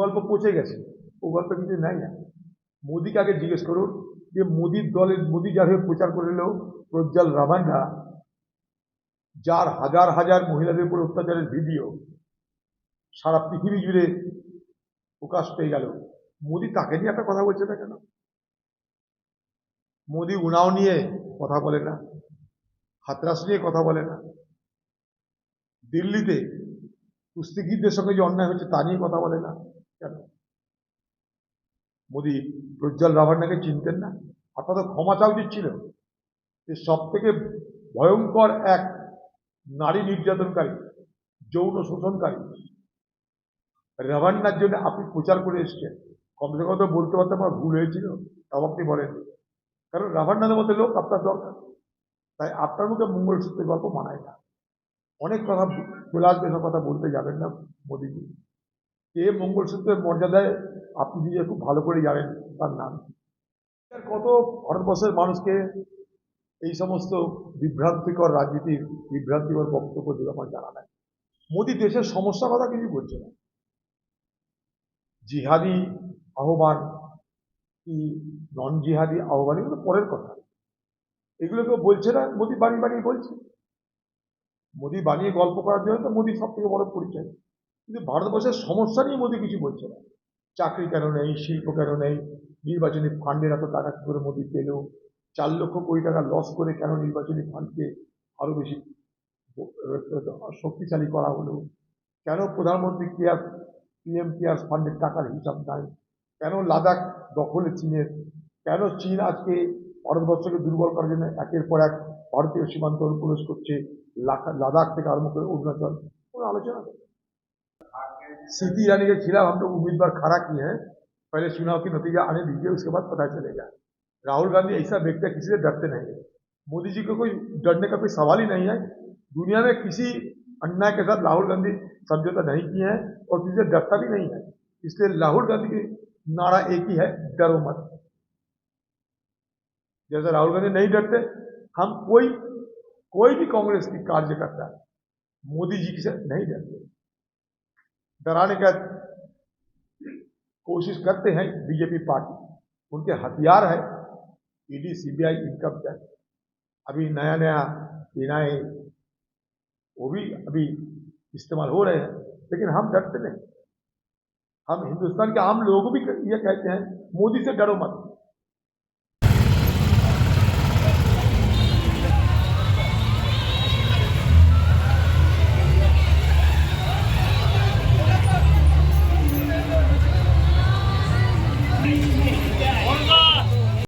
গল্প পচে গেছে। ও গল্প কিছু নাই না। মোদিকে আগে জিজ্ঞেস করুন যে মোদির দলের, মোদি যার হয়ে প্রচার করলেও প্রজ্জ্বল রামান্না, যার হাজার হাজার মহিলাদের উপর অত্যাচারের ভিডিও, সারা পৃথিবী জুড়ে প্রকাশ পেয়ে গেল। মোদি তাকে নিয়ে একটা কথা বলছে না কেন? মোদি উনাও নিয়ে কথা বলে না, হাতরাস নিয়ে কথা বলে না। দিল্লিতে কুস্তিগীরদের সঙ্গে যে অন্যায় হচ্ছে তা নিয়ে কথা বলে না। কেন? মোদি, প্রজ্জ্বল রাভান্নাকে চিনতেন না? আপনাদের ক্ষমা চাওয়া উচিত ছিল। যে সব থেকে ভয়ঙ্কর এক নারী নির্যাতনকারী, যৌন শোষণকারী। রাভান্নার জন্য আপনি প্রচার করে এসছেন। কমসে কম তো বলতে পারতে আমার ভুল হয়েছিল, তাও আপনি বলেন। কারণ রাভান্নাদের মধ্যে লোক আপনার দরকার। তাই আপনার মুখে মঙ্গলসূত্রের গল্প মানায় না। অনেক কথা চলে আসবে সব কথা বলতে যাবেন না মোদীজি। কে মঙ্গলসূত্রের মর্যাদায় আপনি নিজে খুব ভালো করে জানেন তার নাম? কত ভারতবর্ষের মানুষকে এই সমস্ত বিভ্রান্তিকর রাজনীতির বিভ্রান্তিকর বক্তব্য দিল আমার জানা নাই। মোদী দেশের সমস্যার কথা কিছু বলছে না। জিহাদি আহ্বান কি নন জিহাদি আহ্বান? এগুলো পরের কথা। এগুলো কেউ বলছে না, মোদী বানিয়ে বানিয়ে বলছে। মোদী বানিয়ে গল্প করার জন্য তো মোদী সব থেকে বড় পরিচয়। কিন্তু ভারতবর্ষের সমস্যা নিয়ে মোদী কিছু বলছে না। চাকরি কেন নেই, শিল্প কেন নেই, নির্বাচনী ফান্ডের এত টাকা কি করে মোদী পেল, চার লক্ষ কোটি টাকা লস করে কেন নির্বাচনী ফান্ডকে আরও বেশি শক্তিশালী করা হলো? কেন প্রধানমন্ত্রী কেয়ার পিএম কেয়ার ফান্ডের টাকার হিসাব নাই? কেন লাদাখ দখলে চীনের? কেন চীন আজকে ভারতবর্ষকে দুর্বল করার জন্য একের পর এক ভারতীয় সীমান্ত অনুপ্রবেশ করছে লাদাখ থেকে আরম্ভ করে অরুণাচল? কোনো আলোচনা নেই। स्मृति ईरानी के खिलाफ हम लोग उम्मीदवार खड़ा किए हैं। पहले चुनाव के नतीजा आने दीजिए, उसके बाद पता चलेगा। राहुल गांधी ऐसा व्यक्ति है, किसी से डरते नहीं है। मोदी जी को कोई डरने का कोई सवाल ही नहीं है। दुनिया में किसी अन्याय के साथ राहुल गांधी समझौता नहीं किए हैं और किसी से डरता भी नहीं है। इसलिए राहुल गांधी की नारा एक ही है, डरो मत। जैसे राहुल गांधी नहीं डरते, हम कोई कोई भी कांग्रेस की कार्यकर्ता मोदी जी से नहीं डरते। डराने का कोशिश करते हैं बीजेपी पार्टी। उनके हथियार है। ईडी, सीबीआई इनकम टैक्स अभी नया नया इनाए वो भी अभी इस्तेमाल हो रहे हैं, लेकिन हम डरते नहीं। हम हिंदुस्तान के आम लोग भी ये कहते हैं, मोदी से डरो मत।